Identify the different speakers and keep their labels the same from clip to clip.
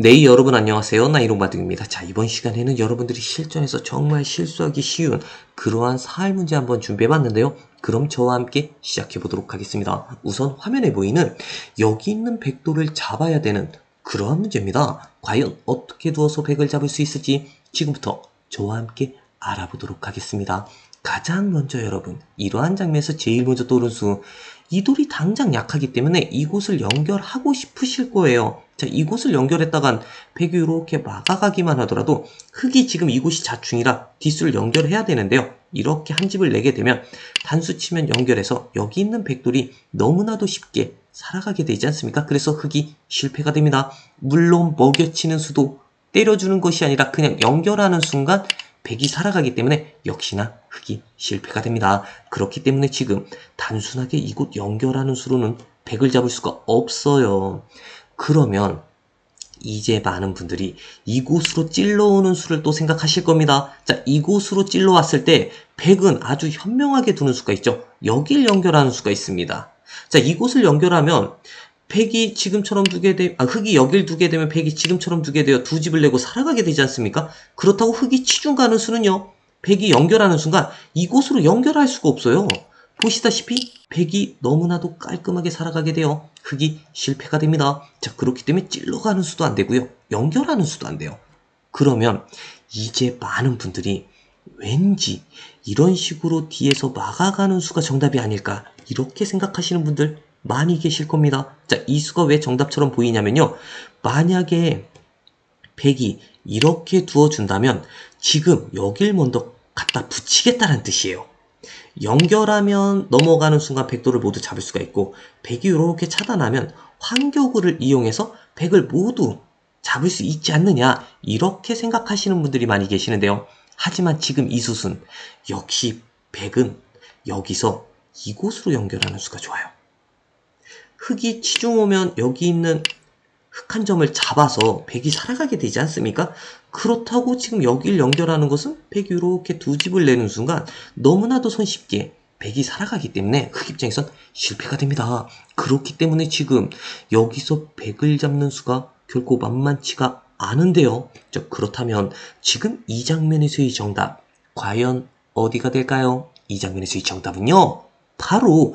Speaker 1: 네, 여러분 안녕하세요. 나이롱바둑입니다. 자, 이번 시간에는 여러분들이 실전에서 정말 실수하기 쉬운 그러한 사활 문제 한번 준비해 봤는데요. 그럼 저와 함께 시작해 보도록 하겠습니다. 우선 화면에 보이는 여기 있는 백도를 잡아야 되는 그러한 문제입니다. 과연 어떻게 두어서 백을 잡을 수 있을지 지금부터 저와 함께 알아보도록 하겠습니다. 가장 먼저 여러분, 이러한 장면에서 제일 먼저 떠오른 수, 이 돌이 당장 약하기 때문에 이곳을 연결하고 싶으실 거예요. 자, 이곳을 연결했다간 백이 이렇게 막아가기만 하더라도 흙이 지금 이곳이 자충이라 뒷수를 연결해야 되는데요. 이렇게 한 집을 내게 되면 단수 치면 연결해서 여기 있는 백돌이 너무나도 쉽게 살아가게 되지 않습니까? 그래서 흙이 실패가 됩니다. 물론 먹여치는 수도 때려주는 것이 아니라 그냥 연결하는 순간 백이 살아가기 때문에 역시나 흙이 실패가 됩니다. 그렇기 때문에 지금 단순하게 이곳 연결하는 수로는 백을 잡을 수가 없어요. 그러면 이제 많은 분들이 이곳으로 찔러오는 수를 또 생각하실 겁니다. 자, 이곳으로 찔러왔을 때 백은 아주 현명하게 두는 수가 있죠. 여길 연결하는 수가 있습니다. 자, 이곳을 연결하면 백이 지금처럼 두게 되, 아, 흙이 여길 두게 되면 백이 지금처럼 두게 되어 두 집을 내고 살아가게 되지 않습니까? 그렇다고 흙이 치중 가는 수는요, 백이 연결하는 순간 이곳으로 연결할 수가 없어요. 보시다시피 백이 너무나도 깔끔하게 살아가게 되어 흙이 실패가 됩니다. 자, 그렇기 때문에 찔러가는 수도 안 되고요. 연결하는 수도 안 돼요. 그러면 이제 많은 분들이 왠지 이런 식으로 뒤에서 막아가는 수가 정답이 아닐까 이렇게 생각하시는 분들 많이 계실 겁니다. 자, 이 수가 왜 정답처럼 보이냐면요. 만약에 백이 이렇게 두어준다면 지금 여길 먼저 갖다 붙이겠다는 뜻이에요. 연결하면 넘어가는 순간 백도를 모두 잡을 수가 있고 백이 이렇게 차단하면 환격을 이용해서 백을 모두 잡을 수 있지 않느냐 이렇게 생각하시는 분들이 많이 계시는데요. 하지만 지금 이 숫은 역시 백은 여기서 이곳으로 연결하는 수가 좋아요. 흙이 치중 오면 여기 있는 흙 한 점을 잡아서 백이 살아가게 되지 않습니까? 그렇다고 지금 여기를 연결하는 것은 백이 이렇게 두 집을 내는 순간 너무나도 손쉽게 백이 살아가기 때문에 흙 입장에선 실패가 됩니다. 그렇기 때문에 지금 여기서 백을 잡는 수가 결코 만만치가 않은데요. 자, 그렇다면 지금 이 장면에서의 정답 과연 어디가 될까요? 이 장면에서의 정답은요. 바로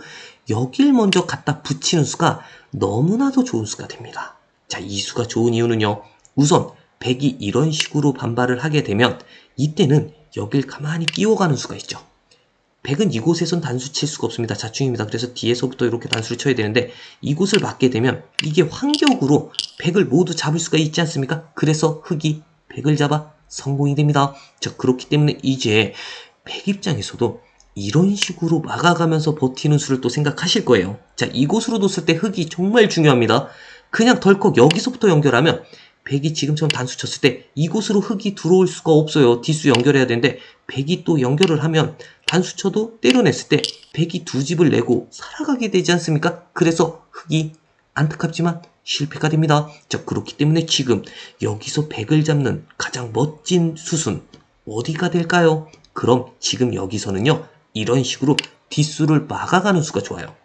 Speaker 1: 여길 먼저 갖다 붙이는 수가 너무나도 좋은 수가 됩니다. 자, 이 수가 좋은 이유는요. 우선 백이 이런 식으로 반발을 하게 되면 이때는 여길 가만히 끼워가는 수가 있죠. 백은 이곳에선 단수 칠 수가 없습니다. 자충입니다. 그래서 뒤에서부터 이렇게 단수를 쳐야 되는데 이곳을 맞게 되면 이게 환격으로 백을 모두 잡을 수가 있지 않습니까? 그래서 흙이 백을 잡아 성공이 됩니다. 자, 그렇기 때문에 이제 백 입장에서도 이런 식으로 막아가면서 버티는 수를 또 생각하실 거예요. 자, 이곳으로 뒀을 때 흙이 정말 중요합니다. 그냥 덜컥 여기서부터 연결하면 백이 지금처럼 단수 쳤을 때 이곳으로 흙이 들어올 수가 없어요. 뒷수 연결해야 되는데 백이 또 연결을 하면 단수 쳐도 때려냈을 때 백이 두 집을 내고 살아가게 되지 않습니까? 그래서 흙이 안타깝지만 실패가 됩니다. 자, 그렇기 때문에 지금 여기서 백을 잡는 가장 멋진 수순 어디가 될까요? 그럼 지금 여기서는요. 이런 식으로 뒷수를 막아가는 수가 좋아요.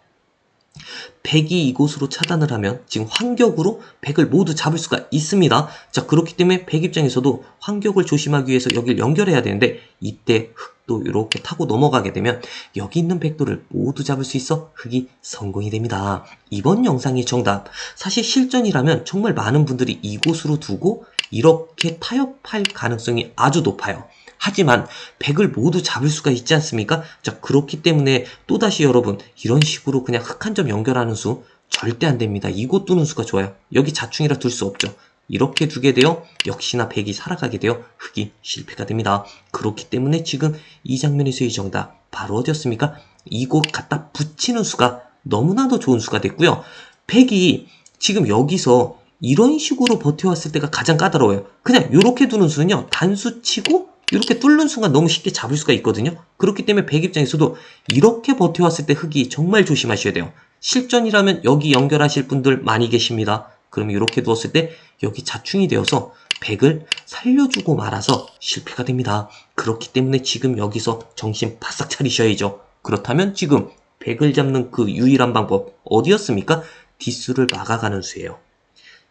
Speaker 1: 백이 이곳으로 차단을 하면 지금 환격으로 백을 모두 잡을 수가 있습니다. 자 그렇기 때문에 백 입장에서도 환격을 조심하기 위해서 여기를 연결해야 되는데 이때 흙도 이렇게 타고 넘어가게 되면 여기 있는 백도를 모두 잡을 수 있어 흙이 성공이 됩니다. 이번 영상의 정답 사실 실전이라면 정말 많은 분들이 이곳으로 두고 이렇게 타협할 가능성이 아주 높아요. 하지만 100을 모두 잡을 수가 있지 않습니까? 자, 그렇기 때문에 또다시 여러분, 이런 식으로 그냥 흙한점 연결하는 수 절대 안 됩니다. 이곳 두는 수가 좋아요. 여기 자충이라 둘 수 없죠. 이렇게 두게 되어 역시나 100이 살아가게 되어 흙이 실패가 됩니다. 그렇기 때문에 지금 이 장면에서의 정답 바로 어디였습니까? 이곳 갖다 붙이는 수가 너무나도 좋은 수가 됐고요. 100이 지금 여기서 이런 식으로 버텨왔을 때가 가장 까다로워요. 그냥 이렇게 두는 수는요. 단수 치고 이렇게 뚫는 순간 너무 쉽게 잡을 수가 있거든요. 그렇기 때문에 백 입장에서도 이렇게 버텨왔을 때 흙이 정말 조심하셔야 돼요. 실전이라면 여기 연결하실 분들 많이 계십니다. 그러면 이렇게 두었을 때 여기 자충이 되어서 백을 살려주고 말아서 실패가 됩니다. 그렇기 때문에 지금 여기서 정신 바싹 차리셔야죠. 그렇다면 지금 백을 잡는 그 유일한 방법 어디였습니까? 뒷수를 막아가는 수예요.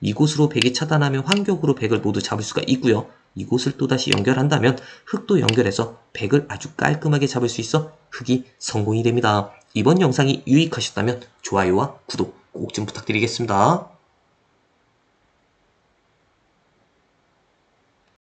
Speaker 1: 이곳으로 백이 차단하면 환격으로 백을 모두 잡을 수가 있고요. 이곳을 또다시 연결한다면 흙도 연결해서 백을 아주 깔끔하게 잡을 수 있어 흙이 성공이 됩니다. 이번 영상이 유익하셨다면 좋아요와 구독 꼭 좀 부탁드리겠습니다.